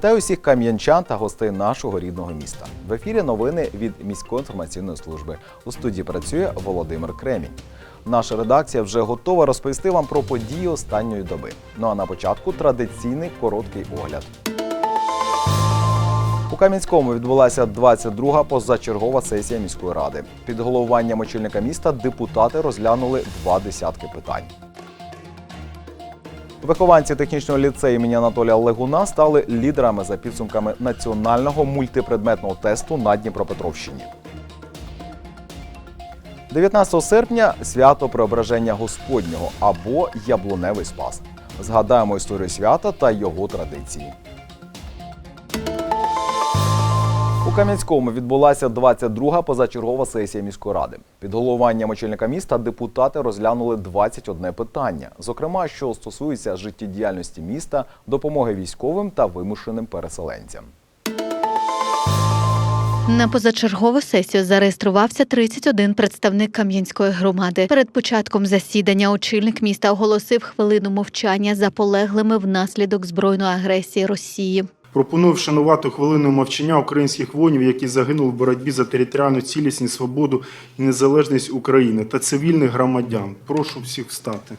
Вітаю всіх кам'янчан та гостей нашого рідного міста. В ефірі новини від міської інформаційної служби. У студії працює Володимир Кремінь. Наша редакція вже готова розповісти вам про події останньої доби. Ну а на початку традиційний короткий огляд. У Кам'янському відбулася 22-га позачергова сесія міської ради. Під головуванням очільника міста депутати розглянули два десятки питань. Вихованці технічного ліцею імені Анатолія Легуна стали лідерами за підсумками національного мультипредметного тесту на Дніпропетровщині. 19 серпня свято Преображення Господнього або Яблуневий Спас. Згадаємо історію свята та його традиції. У Кам'янському відбулася 22-га позачергова сесія міської ради. Під головуванням очільника міста депутати розглянули 21 питання, зокрема, що стосується життєдіяльності міста, допомоги військовим та вимушеним переселенцям. На позачергову сесію зареєструвався 31 представник Кам'янської громади. Перед початком засідання очільник міста оголосив хвилину мовчання за полеглими внаслідок збройної агресії Росії. Пропоную вшанувати хвилиною мовчання українських воїнів, які загинули в боротьбі за територіальну цілісність, свободу і незалежність України та цивільних громадян. Прошу всіх встати.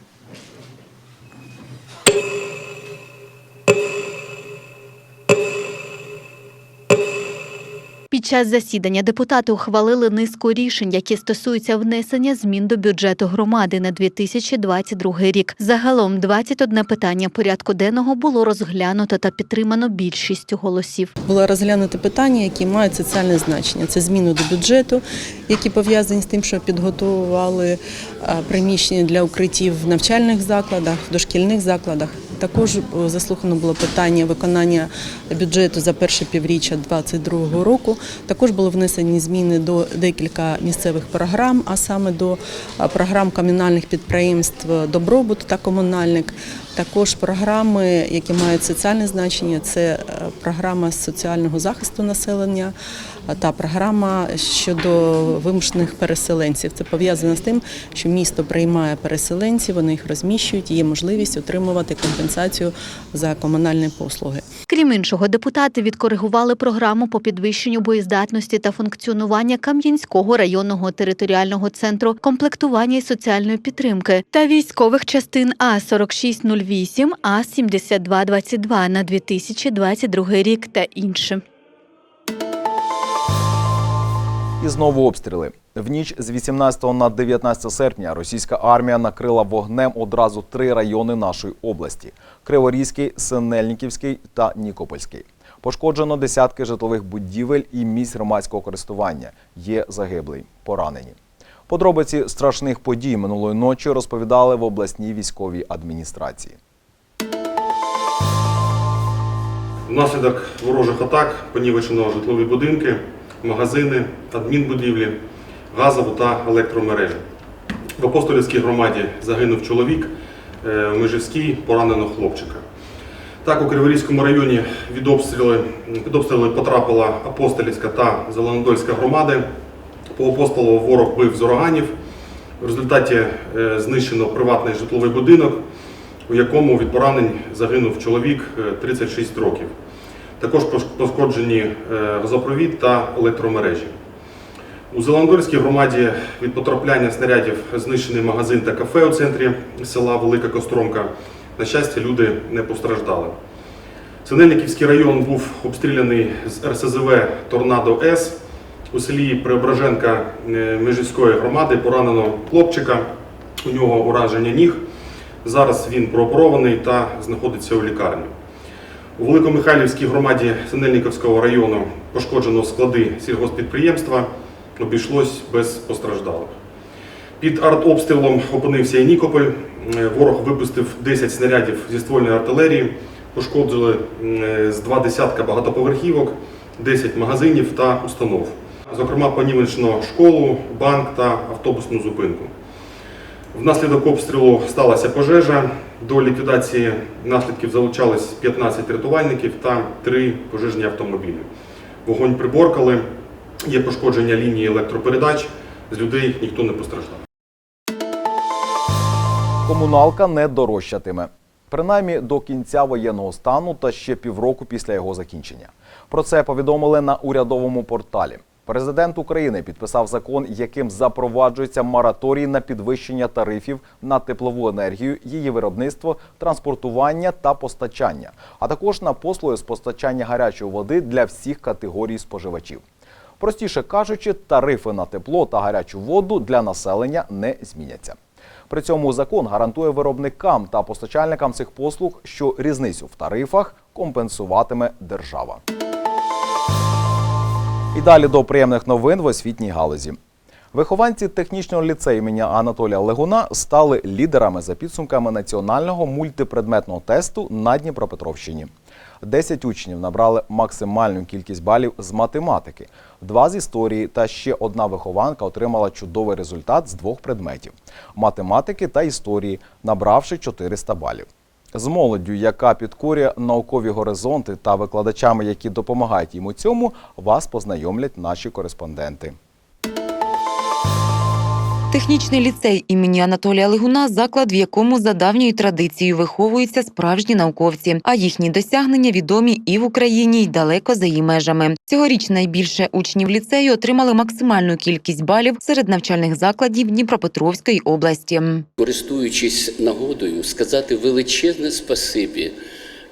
Під час засідання депутати ухвалили низку рішень, які стосуються внесення змін до бюджету громади на 2022 рік. Загалом 21 питання порядку денного було розглянуто та підтримано більшістю голосів. Було розглянуто питання, які мають соціальне значення. Це зміни до бюджету, які пов'язані з тим, що підготували приміщення для укриттів в навчальних закладах, в дошкільних закладах. Також е, заслухано було питання виконання бюджету за перше півріччя 2022 року. Також були внесені зміни до декілька місцевих програм, а саме до програм комунальних підприємств Добробут та комунальник. Також програми, які мають соціальне значення, це е, програма соціального захисту населення та програма щодо вимушених переселенців. Це пов'язано з тим, що місто приймає переселенців, вони їх розміщують, є можливість отримувати компенсацію за комунальні послуги. Крім іншого, депутати відкоригували програму по підвищенню боєздатності та функціонування Кам'янського районного територіального центру комплектування і соціальної підтримки та військових частин А 4608 А 7222 на 2022 рік та інше. І знову обстріли. В ніч з 18 на 19 серпня російська армія накрила вогнем одразу три райони нашої області: Криворізький, Синельниківський та Нікопольський. Пошкоджено десятки житлових будівель і місць громадського користування. Є загиблий, поранені. Подробиці страшних подій минулої ночі розповідали в обласній військовій адміністрації. Внаслідок ворожих атак понівечено житлові будинки, магазини, адмінбудівлі, газову та електромережі. В Апостолівській громаді загинув чоловік, е, в Межівській поранено хлопчика. Так, у Криворізькому районі від обстріли, під обстріли потрапила Апостолівська та Зеленодольська громади. По апостолу ворог бив з ураганів. В результаті е, знищено приватний житловий будинок, у якому від поранень загинув чоловік е, 36 років. Також пошкоджені е, газопровід та електромережі. У Зеландольській громаді від потрапляння снарядів знищений магазин та кафе у центрі села Велика Костромка. На щастя, люди не постраждали. Синельниківський район був обстріляний з РСЗВ Торнадо С. У селі Преображенка е, Межівської громади поранено хлопчика. У нього ураження ніг. Зараз він прооперований та знаходиться у лікарні. У Великомихайлівській громаді Синельниковського району пошкоджено склади сільгоспідприємства. Обійшлось без постраждалих. Під артобстрілом опинився і Нікополь. Е, Ворог випустив 10 снарядів зі ствольної артилерії, пошкодили е, з два десятка багатоповерхівок, 10 магазинів та установ. Зокрема, понівечено школу, банк та автобусну зупинку. Внаслідок обстрілу сталася пожежа. До ліквідації наслідків залучались 15 рятувальників та 3 пожежні автомобілі. Вогонь приборкали, є пошкодження лінії електропередач, з людей ніхто не постраждав. Комуналка не дорожчатиме. принаймні до кінця воєнного стану та ще півроку після його закінчення. Про це повідомили на урядовому порталі. Президент України підписав закон, яким запроваджується мораторій на підвищення тарифів на теплову енергію, її виробництво, транспортування та постачання, а також на послуги з постачання гарячої води для всіх категорій споживачів. Простіше кажучи, тарифи на тепло та гарячу воду для населення не зміняться. При цьому закон гарантує виробникам та постачальникам цих послуг, що різницю в тарифах компенсуватиме держава. І далі до приємних новин в освітній галузі. Вихованці технічного ліцею імені Анатолія Легуна стали лідерами за підсумками національного мультипредметного тесту на Дніпропетровщині. Десять учнів набрали максимальну кількість балів з математики, два з історії та ще одна вихованка отримала чудовий результат з двох предметів математики та історії, набравши 400 балів. З молоддю, яка підкорює наукові горизонти та викладачами, які допомагають їм у цьому, вас познайомлять наші кореспонденти. Технічний ліцей імені Анатолія Лигуна заклад, в якому за давньою традицією виховуються справжні науковці, а їхні досягнення відомі і в Україні, й далеко за її межами. Цьогоріч найбільше учнів ліцею отримали максимальну кількість балів серед навчальних закладів Дніпропетровської області. користуючись нагодою, сказати величезне спасибі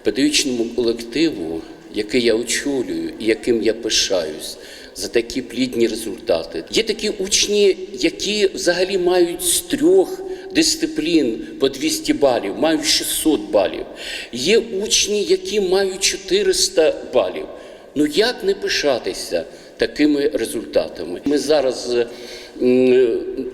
педагогічному колективу, який я очолюю і яким я пишаюсь. За такі плідні результати. Є такі учні, які взагалі мають з трьох дисциплін по 200 балів, мають 600 балів. Є учні, які мають 400 балів. Ну як не пишатися такими результатами? Ми зараз е,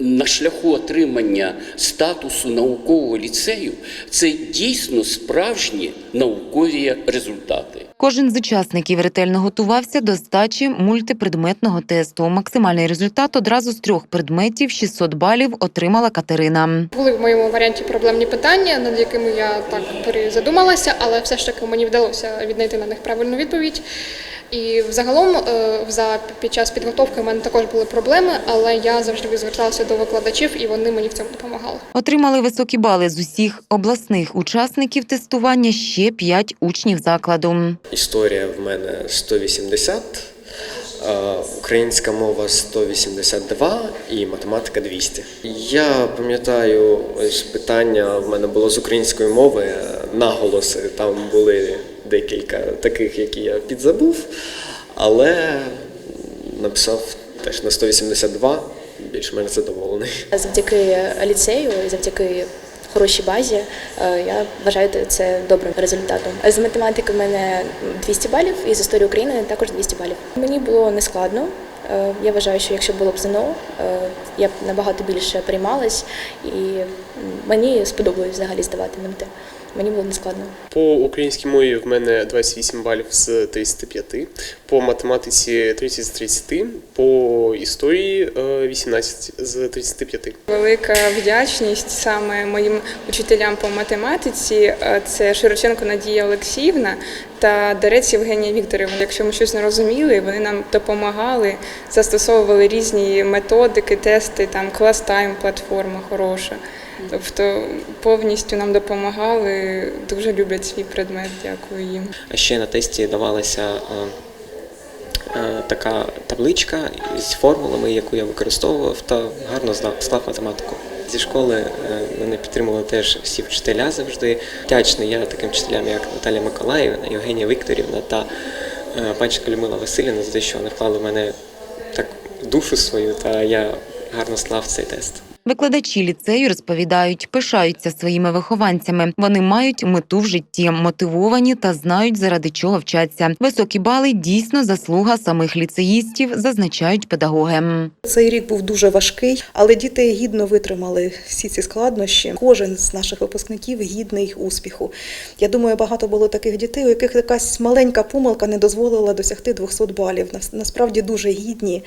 на шляху отримання статусу наукового ліцею це дійсно справжні наукові результати. Кожен з учасників ретельно готувався до здачі мультипредметного тесту. Максимальний результат одразу з трьох предметів 600 балів отримала Катерина. Були в моєму варіанті проблемні питання, над якими я так перезадумалася, але все ж таки мені вдалося віднайти на них правильну відповідь. І взагалом, е, за під час підготовки в мене також були проблеми, але я завжди зверталася до викладачів, і вони мені в цьому допомагали. Отримали високі бали з усіх обласних учасників тестування ще п'ять учнів закладу. Історія в мене 180, е, українська мова 182 і математика 200. Я пам'ятаю, ось питання в мене було з української мови, наголоси там були декілька таких, які я підзабув, але написав теж на 182, більш-менш задоволений. Завдяки ліцею і завдяки хорошій базі е, я вважаю це добрим результатом. З математики в мене 200 балів, і з історії України також 200 балів. Мені було нескладно. Е, Я вважаю, що якщо було б ЗНО, е, я б набагато більше приймалась, і мені сподобалось взагалі здавати МТ. Мені було нескладно. По українській мові в мене 28 балів з 35, по математиці 30 з 30, по історії е, 18 з 35. Велика вдячність саме моїм учителям по математиці. Е, Це Широченко Надія Олексіївна та Дерець Євгенія Вікторівна. Якщо ми щось не розуміли, вони нам допомагали, застосовували різні методики, тести, там клас тайм, платформа хороша. Тобто повністю нам допомагали, дуже люблять свій предмет. Дякую їм. А ще на тесті давалася е, е, така табличка з формулами, яку я використовував, та гарно склав математику. Зі школи е, мене підтримували теж всі вчителя завжди. Вдячний я таким вчителям, як Наталія Миколаївна, Євгенія Вікторівна та панчика Людмила Васильівна за те, що вони вклали в мене так душу свою, та я гарно склав цей тест. Викладачі ліцею розповідають, пишаються своїми вихованцями. Вони мають мету в житті, мотивовані та знають, заради чого вчаться. Високі бали дійсно заслуга самих ліцеїстів, зазначають педагоги. Цей рік був дуже важкий, але діти гідно витримали всі ці складнощі. Кожен з наших випускників гідний успіху. Я думаю, багато було таких дітей, у яких якась маленька помилка не дозволила досягти 200 балів. Нас- Насправді дуже гідні,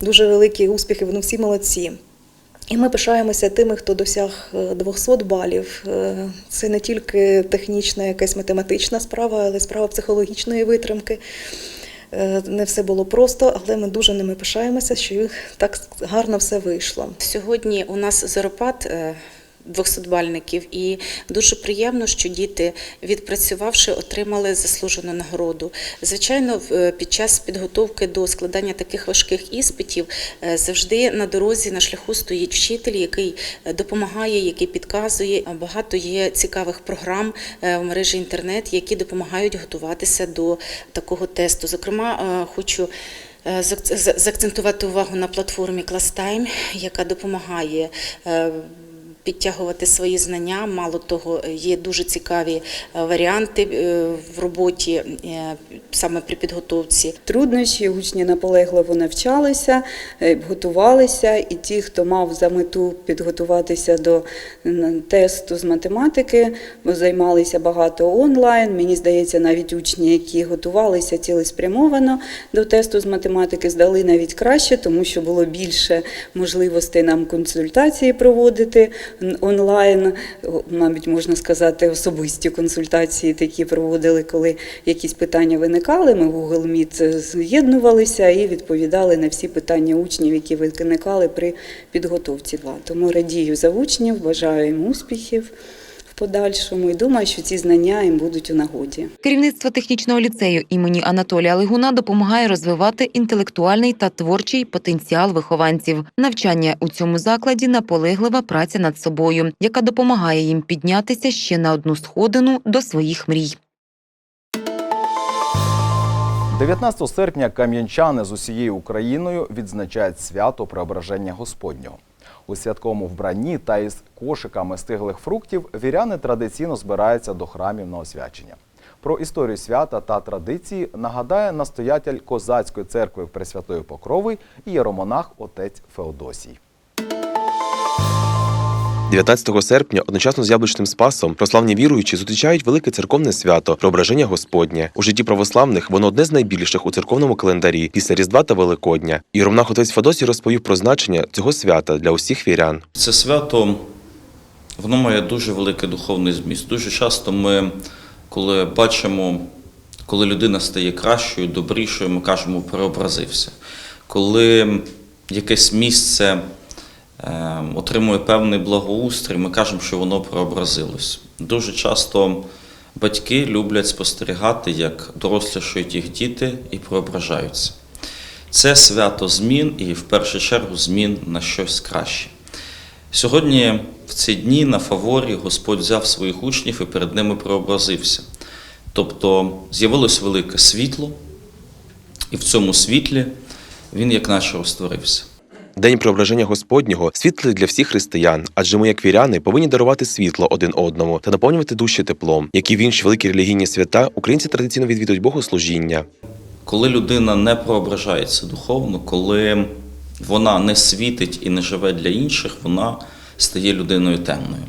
дуже великі успіхи. Вони всі молодці. І ми пишаємося тими, хто досяг е, 200 балів. Е, Це не тільки технічна, якась математична справа, але справа психологічної витримки. Е, Не все було просто, але ми дуже ними пишаємося, що їх так гарно все вийшло. Сьогодні у нас зоропад е, 200-бальників. І дуже приємно, що діти, відпрацювавши, отримали заслужену нагороду. Звичайно, е, під час підготовки до складання таких важких іспитів е, завжди на дорозі, на шляху стоїть вчитель, який е, допомагає, який підказує. Багато є цікавих програм е, в мережі інтернет, які допомагають готуватися до такого тесту. Зокрема, е, хочу е, заакцентувати увагу на платформі ClassTime, яка допомагає. Підтягувати свої знання, мало того, є дуже цікаві е, варіанти е, в роботі е, саме при підготовці. труднощі, учні наполегливо навчалися, готувалися, і ті, хто мав за мету підготуватися до тесту з математики, займалися багато онлайн. Мені здається, навіть учні, які готувалися цілеспрямовано до тесту з математики, здали навіть краще, тому що було більше можливостей нам консультації проводити онлайн. мабуть, можна сказати, особисті консультації такі проводили, коли якісь питання виникали. Ми в Google Meet з'єднувалися і відповідали на всі питання учнів, які виникали при підготовці. Тому радію за учнів, бажаю їм успіхів подальшому і думаю, що ці знання їм будуть у нагоді. Керівництво технічного ліцею імені Анатолія Лигуна допомагає розвивати інтелектуальний та творчий потенціал вихованців. Навчання у цьому закладі наполеглива праця над собою, яка допомагає їм піднятися ще на одну сходину до своїх мрій. 19 серпня кам'янчани з усією Україною відзначають свято Преображення Господнього. У святковому вбранні та із кошиками стиглих фруктів віряни традиційно збираються до храмів на освячення. Про історію свята та традиції нагадає настоятель Козацької церкви Пресвятої Покрови і єромонах отець Феодосій. 19 серпня одночасно з яблучним спасом прославні віруючі зустрічають велике церковне свято Преображення Господнє. У житті православних воно одне з найбільших у церковному календарі після Різдва та Великодня. І Ромнах отець Федосій розповів про значення цього свята для усіх вірян. Це свято воно має дуже великий духовний зміст. Дуже часто ми, коли бачимо, коли людина стає кращою, добрішою, ми кажемо переобразився. Коли якесь місце отримує певний благоустрій, ми кажемо, що воно преобразилось. Дуже часто батьки люблять спостерігати, як дорослішають їх діти і преображаються. Це свято змін і в першу чергу змін на щось краще. Сьогодні, в ці дні на фаворі, Господь взяв своїх учнів і перед ними преобразився. Тобто з'явилось велике світло, і в цьому світлі він як наче розтворився. День преображення Господнього світлий для всіх християн, адже ми, як віряни, повинні дарувати світло один одному та наповнювати душі теплом, які в інші великі релігійні свята українці традиційно відвідують богослужіння. Коли людина не преображається духовно, коли вона не світить і не живе для інших, вона стає людиною темною.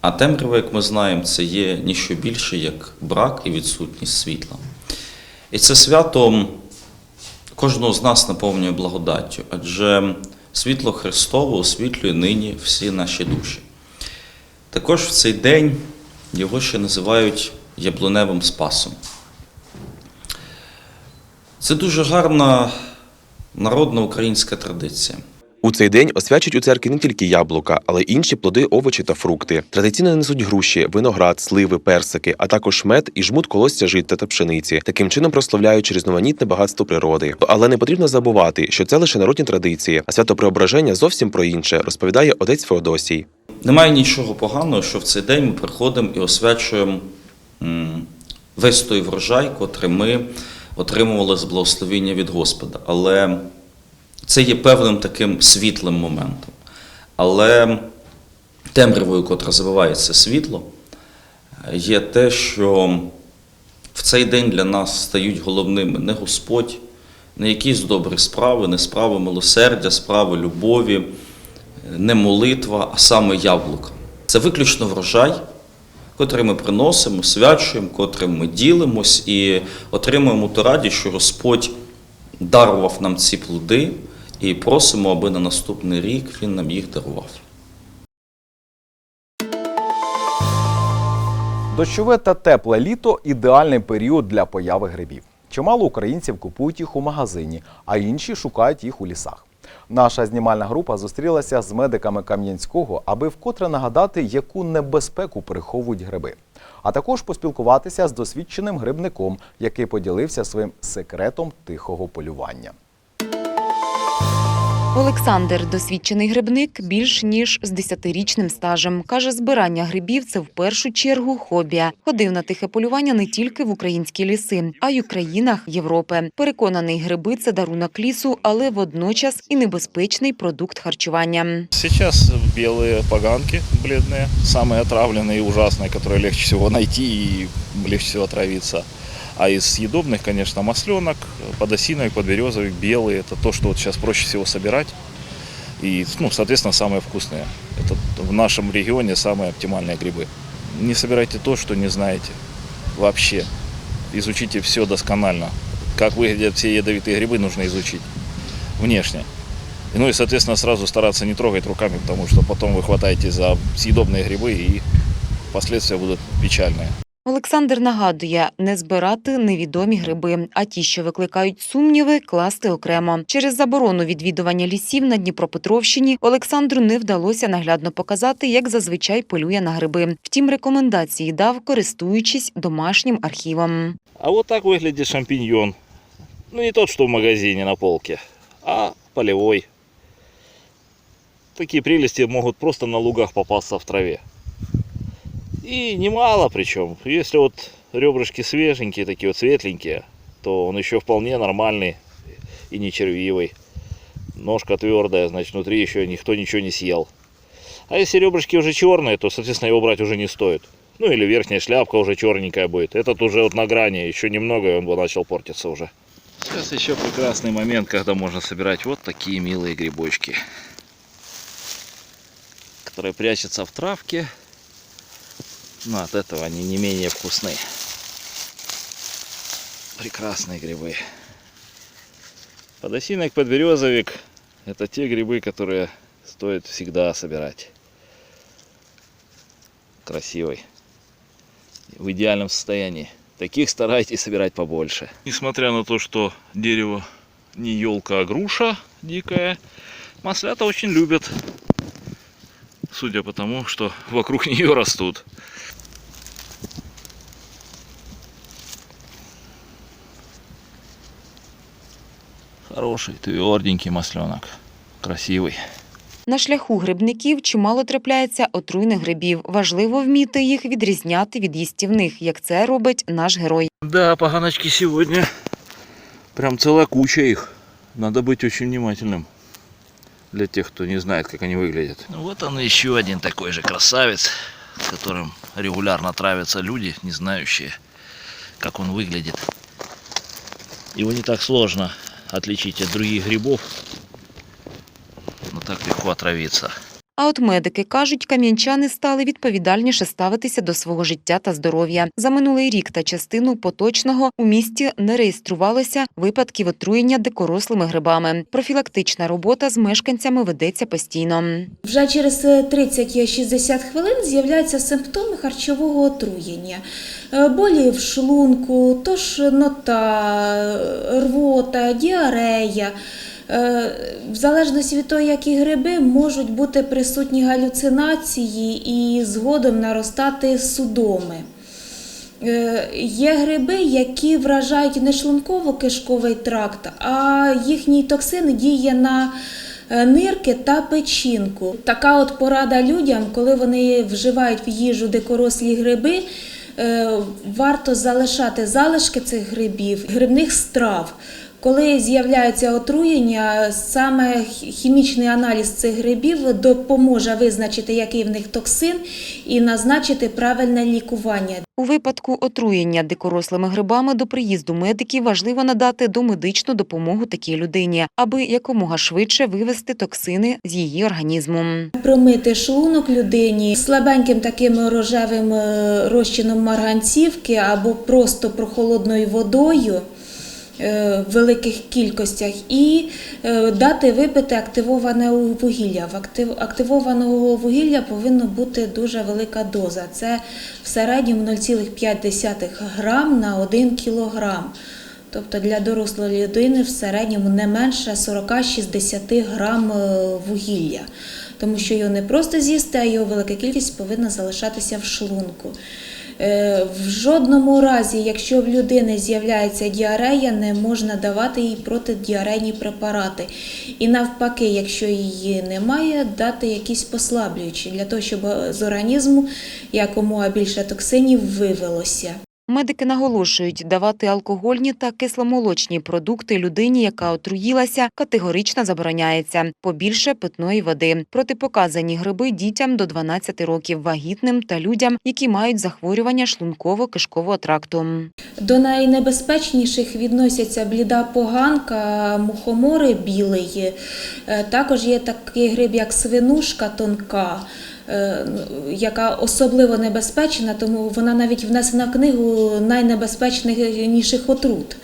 А темрява, як ми знаємо, це є ніщо більше, як брак і відсутність світла. І це свято кожного з нас наповнює благодаттю, адже світло Христове освітлює нині всі наші душі. Також в цей день його ще називають яблуневим спасом. Це дуже гарна народна українська традиція. У цей день освячують у церкві не тільки яблука, але й інші плоди, овочі та фрукти. Традиційно несуть груші, виноград, сливи, персики, а також мед і жмут колосся життя та пшениці, таким чином прославляючи різноманітне багатство природи. Але не потрібно забувати, що це лише народні традиції, а свято преображення зовсім про інше, розповідає отець Феодосій. Немає нічого поганого, що в цей день ми приходимо і освячуємо весь той врожай, котрий ми отримували з благословіння від Господа. Але це є певним таким світлим моментом. Але темрявою, котра забиває це світло, є те, що в цей день для нас стають головними не Господь, не якісь добрі справи, не справи милосердя, справи любові, не молитва, а саме яблука. Це виключно врожай, котрий ми приносимо, свячуємо, котрим ми ділимось і отримуємо ту радість, що Господь дарував нам ці плоди, і просимо, аби на наступний рік Він нам їх дарував. Дощове та тепле літо ідеальний період для появи грибів. Чимало українців купують їх у магазині, а інші шукають їх у лісах. Наша знімальна група зустрілася з медиками Кам'янського, аби вкотре нагадати, яку небезпеку приховують гриби. А також поспілкуватися з досвідченим грибником, який поділився своїм секретом тихого полювання. Олександр досвідчений грибник більш ніж з 10-річним стажем. Каже, збирання грибів це в першу чергу хобі. Ходив на тихе полювання не тільки в українські ліси, а й у країнах Європи. Переконаний, гриби це дарунок лісу, але водночас і небезпечний продукт харчування. Сейчас белые поганки бледные, самые отравленные и ужасные, которые легче всего найти и легче всего отравиться. А из съедобных, конечно, масленок, подосиновик, подберезовик, белые. Это то, что вот сейчас проще всего собирать. И, ну, соответственно, самые вкусные. Это в нашем регионе самые оптимальные грибы. Не собирайте то, что не знаете вообще. Изучите все досконально. Как выглядят все ядовитые грибы, нужно изучить внешне. Ну и, соответственно, сразу стараться не трогать руками, потому что потом вы хватаете за съедобные грибы и последствия будут печальные. Олександр нагадує, не збирати невідомі гриби, а ті, що викликають сумніви, класти окремо. Через заборону відвідування лісів на Дніпропетровщині Олександру не вдалося наглядно показати, як зазвичай полює на гриби. Втім, рекомендації дав, користуючись домашнім архівом. А вот так выглядит шампиньон. Ну не тот, что в магазине на полке, а полевой. Такие прелести могут просто на лугах попасться в траве. И немало причем. Если вот ребрышки свеженькие, такие вот светленькие, то он еще вполне нормальный и не червивый. Ножка твердая, значит внутри еще никто ничего не съел. А если ребрышки уже черные, то, соответственно, его брать уже не стоит. Ну или верхняя шляпка уже черненькая будет. Этот уже вот на грани, еще немного, и он бы начал портиться уже. Сейчас еще прекрасный момент, когда можно собирать вот такие милые грибочки. Которые прячутся в травке. Но от этого они не менее вкусны. Прекрасные грибы. Подосиновик, подберезовик – это те грибы, которые стоит всегда собирать. Красивый. В идеальном состоянии. Таких старайтесь собирать побольше. Несмотря на то, что дерево не елка, а груша дикая, маслята очень любят. Судя по тому, что вокруг нее растут. Хороший, тверденький масленок. Красивый. На шляху грибників чимало трапляється отруйних грибів. Важливо вміти їх відрізняти від їстівних, як це робить наш герой. Да, поганочки сегодня. Прям целая куча их. Надо быть очень внимательным. Для тех, кто не знает, как они выглядят. Ну, Вот он еще один такой же красавец, с которым регулярно травятся люди, не знающие, как он выглядит. Его не так сложно отличить от других грибов, но так легко отравиться. А от медики кажуть, кам'янчани стали відповідальніше ставитися до свого життя та здоров'я. За минулий рік та частину поточного у місті не реєструвалося випадків отруєння дикорослими грибами. Профілактична робота з мешканцями ведеться постійно. Вже через 30-60 хвилин з'являються симптоми харчового отруєння. Е, Болі в шлунку, тошнота, рвота, діарея. Е, В залежності від того, які гриби, можуть бути присутні галюцинації і згодом наростати судоми. Е, Є гриби, які вражають не шлунково-кишковий тракт, а їхній токсин діє на е, нирки та печінку. Така от порада людям, коли вони вживають в їжу дикорослі гриби, варто залишати залишки цих грибів, грибних страв. Коли з'являється отруєння, саме хімічний аналіз цих грибів допоможе визначити, який в них токсин, і назначити правильне лікування. У випадку отруєння дикорослими грибами до приїзду медиків важливо надати домедичну допомогу такій людині, аби якомога швидше вивести токсини з її організму. Промити шлунок людині слабеньким таким рожевим е, розчином марганцівки або просто прохолодною водою в великих кількостях і е, дати випити активоване вугілля. В актив- активованого вугілля повинна бути дуже велика доза. Це в середньому 0,5 грам на 1 кілограм. Тобто для дорослої людини в середньому не менше 40-60 грам е, вугілля, тому що його не просто з'їсти, а його велика кількість повинна залишатися в шлунку. Е, В жодному разі, якщо в людини з'являється діарея, не можна давати їй протидіарейні препарати. І навпаки, якщо її немає, дати якісь послаблюючі для того, щоб з організму якомога більше токсинів вивелося. Медики наголошують, давати алкогольні та кисломолочні продукти людині, яка отруїлася, категорично забороняється. Побільше питної води. Протипоказані гриби дітям до 12 років, вагітним та людям, які мають захворювання шлунково-кишкового тракту. До найнебезпечніших відносяться бліда поганка, мухомори білий. Е, Також є такий гриб, як свинушка тонка, яка особливо небезпечна, тому вона навіть внесена в книгу найнебезпечніших отрут.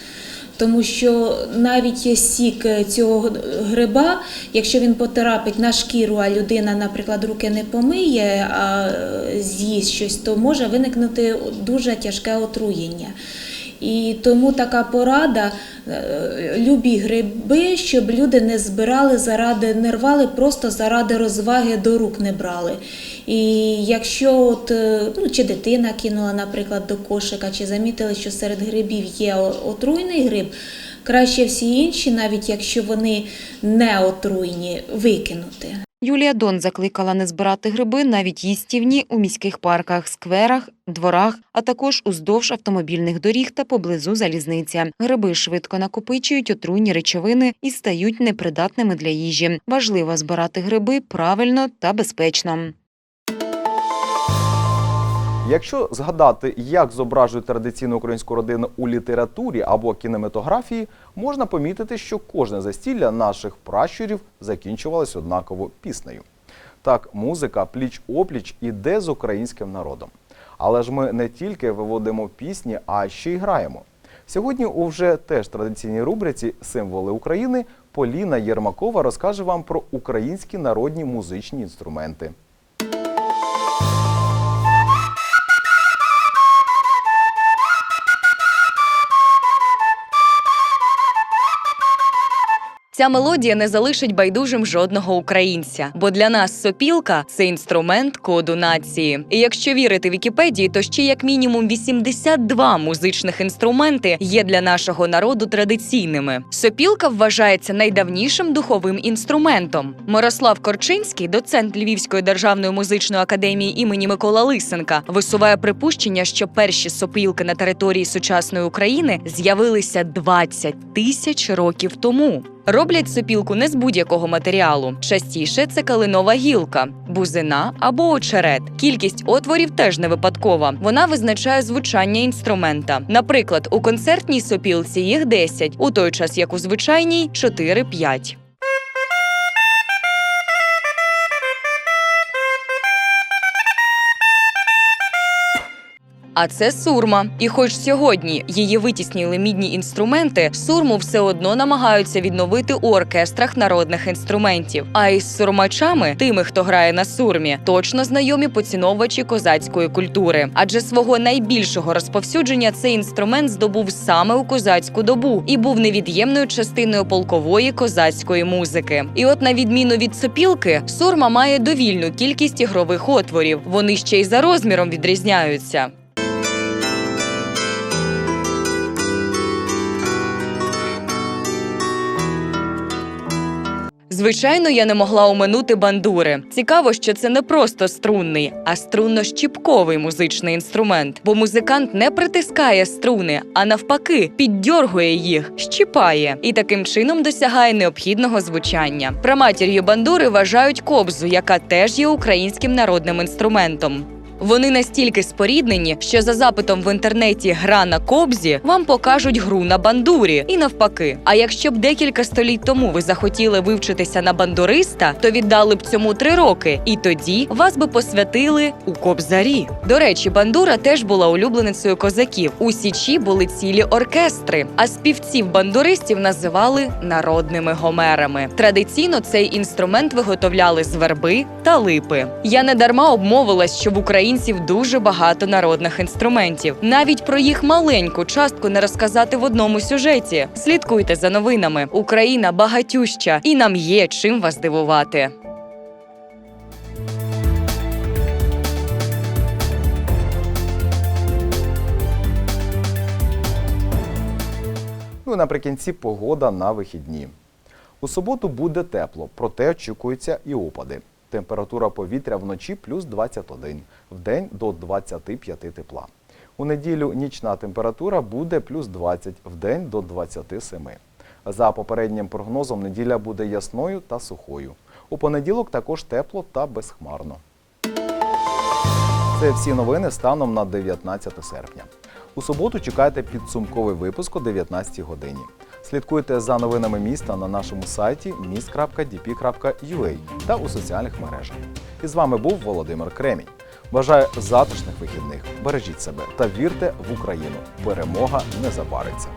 Тому що навіть сік цього гриба, якщо він потрапить на шкіру, а людина, наприклад, руки не помиє, а з'їсть щось, то може виникнути дуже тяжке отруєння. І тому така порада е, любі гриби, щоб люди не збирали заради, не рвали, просто заради розваги до рук не брали. І якщо от, е, ну, чи дитина кинула, наприклад, до кошика, чи замітили, що серед грибів є отруйний гриб, краще всі інші, навіть якщо вони не отруйні, викинути. Юлія Дон закликала не збирати гриби навіть їстівні у міських парках, скверах, дворах, а також уздовж автомобільних доріг та поблизу залізниці. Гриби швидко накопичують отруйні речовини і стають непридатними для їжі. Важливо збирати гриби правильно та безпечно. Якщо згадати, як зображують традиційну українську родину у літературі або кінематографії, можна помітити, що кожне застілля наших пращурів закінчувалось однаково піснею. Так, музика пліч-опліч іде з українським народом. Але ж ми не тільки виводимо пісні, а ще й граємо. Сьогодні у вже теж традиційній рубриці Символи України Поліна Єрмакова розкаже вам про українські народні музичні інструменти. Ця мелодія не залишить байдужим жодного українця, бо для нас сопілка це інструмент коду нації. І якщо вірити Вікіпедії, то ще як мінімум 82 музичних інструменти є для нашого народу традиційними. Сопілка вважається найдавнішим духовим інструментом. Мирослав Корчинський, доцент Львівської державної музичної академії імені Микола Лисенка, висуває припущення, що перші сопілки на території сучасної України з'явилися 20 тисяч років тому. Роблять сопілку не з будь-якого матеріалу. Частіше це калинова гілка, бузина або очерет. Кількість отворів теж не випадкова. Вона визначає звучання інструмента. Наприклад, у концертній сопілці їх 10, у той час як у звичайній 4-5. А це сурма. І хоч сьогодні її витіснили мідні інструменти, сурму все одно намагаються відновити у оркестрах народних інструментів. А із сурмачами, тими, хто грає на сурмі, точно знайомі поціновувачі козацької культури. Адже свого найбільшого розповсюдження цей інструмент здобув саме у козацьку добу і був невід'ємною частиною полкової козацької музики. І от, на відміну від сопілки, сурма має довільну кількість ігрових отворів. Вони ще й за розміром відрізняються. Звичайно, я не могла оминути бандури. Цікаво, що це не просто струнний, а струнно-щіпковий музичний інструмент, бо музикант не притискає струни, а навпаки, піддьоргує їх, щіпає і таким чином досягає необхідного звучання. Праматір'ю бандури вважають кобзу, яка теж є українським народним інструментом. Вони настільки споріднені, що за запитом в інтернеті гра на кобзі вам покажуть гру на бандурі і навпаки. А якщо б декілька століть тому ви захотіли вивчитися на бандуриста, то віддали б цьому три роки, і тоді вас би посвятили у кобзарі. До речі, бандура теж була улюбленицею козаків. У січі були цілі оркестри, а співців бандуристів називали народними гомерами. Традиційно цей інструмент виготовляли з верби та липи. Я не дарма обмовилась, що в Україні українців дуже багато народних інструментів. Навіть про їх маленьку частку не розказати в одному сюжеті. Слідкуйте за новинами. Україна багатюща, і нам є чим вас дивувати. Ну наприкінці погода на вихідні. У суботу буде тепло, проте очікуються і опади. Температура повітря вночі плюс 21, вдень до 25 тепла. У неділю нічна температура буде плюс 20, вдень до 27. За попереднім прогнозом, неділя буде ясною та сухою. У понеділок також тепло та безхмарно. Це всі новини станом на 19 серпня. У суботу чекайте підсумковий випуск о 19 годині. Слідкуйте за новинами міста на нашому сайті mist.dp.ua та у соціальних мережах. І з вами був Володимир Кремінь. Бажаю затишних вихідних. Бережіть себе та вірте в Україну. Перемога не забариться.